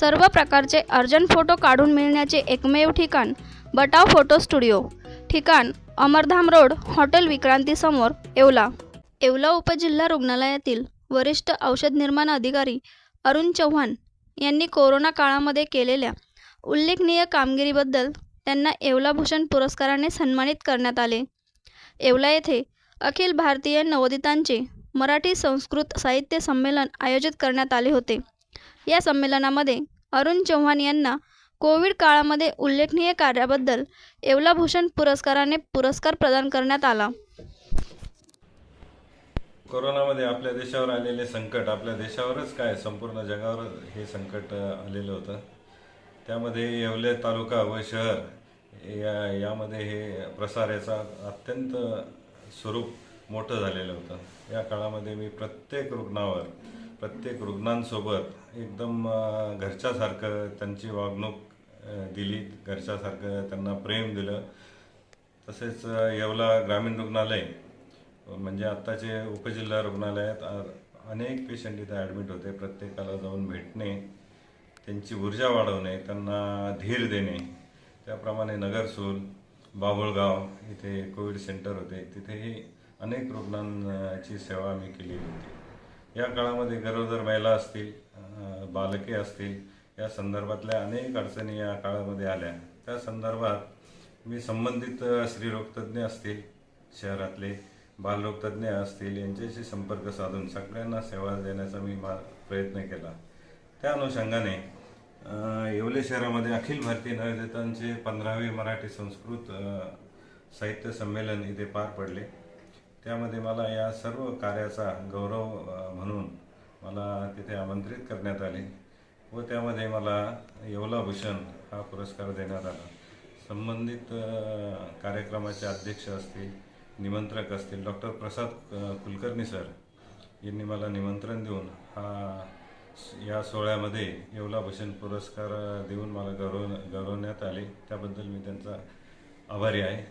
सर्व प्रकारचे urgent photo काढून मिळण्याचे एकमेव ठिकाण बटाव फोटो स्टुडिओ. ठिकाण अमरधाम रोड हॉटेल विक्रांतीसमोर येवला. येवला उपजिल्हा रुग्णालयातील वरिष्ठ औषध निर्माण अधिकारी अरुण चव्हाण यांनी कोरोना काळामध्ये केलेल्या उल्लेखनीय कामगिरीबद्दल त्यांना येवला भूषण पुरस्काराने सन्मानित करण्यात आले. येवला येथे अखिल भारतीय नवोदितांचे मराठी संस्कृत साहित्य संमेलन आयोजित करण्यात आले होते. या संमेलनामध्ये अरुण चव्हाण यांना कोविड काळामध्ये उल्लेखनीय कार्याबद्दल येवला भूषण पुरस्काराने पुरस्कार प्रदान करण्यात आला. कोरोनामध्ये आपल्या देशावर आलेले संकट आपल्या देशावरच काय संपूर्ण जगावर हे संकट आलेलं होतं. त्यामध्ये येवले तालुका व शहर या यामध्ये हे प्रसार याचा अत्यंत स्वरूप मोठं झालेलं होतं. या काळामध्ये मी प्रत्येक रुग्णावर प्रत्येक रुग्णांसोबत एकदम घरच्यासारखं त्यांची वागणूक दिली. घरच्यासारखं त्यांना प्रेम दिलं. तसेच येवला ग्रामीण रुग्णालय म्हणजे आत्ताचे उपजिल्हा रुग्णालयात अनेक पेशंट इथे ॲडमिट होते. प्रत्येकाला जाऊन भेटणे त्यांची ऊर्जा वाढवणे त्यांना धीर देणे. त्याप्रमाणे नगरसूल बाभुळगाव इथे कोविड सेंटर होते. तिथेही अनेक रुग्णांची सेवा मी केली होती. या काळामध्ये गरोदर महिला असतील बालके असतील या संदर्भातल्या अनेक अडचणी या काळामध्ये आल्या. त्या संदर्भात मी संबंधित स्त्रीरोगतज्ञ असतील शहरातले बालरोगतज्ञ असतील यांच्याशी संपर्क साधून सगळ्यांना सेवा देण्याचा मी मा प्रयत्न केला. त्या अनुषंगाने येवले शहरामध्ये अखिल भारतीय नवोदितांचे पंधरावे मराठी संस्कृत साहित्य संमेलन इथे पार पडले. त्यामध्ये मला या सर्व कार्याचा गौरव म्हणून मला तिथे आमंत्रित करण्यात आले व त्यामध्ये मला येवला भूषण हा पुरस्कार देण्यात आला. संबंधित कार्यक्रमाचे अध्यक्ष असतील निमंत्रक असतील डॉक्टर प्रसाद कुलकर्णी सर यांनी मला निमंत्रण देऊन हा या सोहळ्यामध्ये येवला भूषण पुरस्कार देऊन मला गौरव गौरवण्यात आले. त्याबद्दल मी त्यांचा आभारी आहे.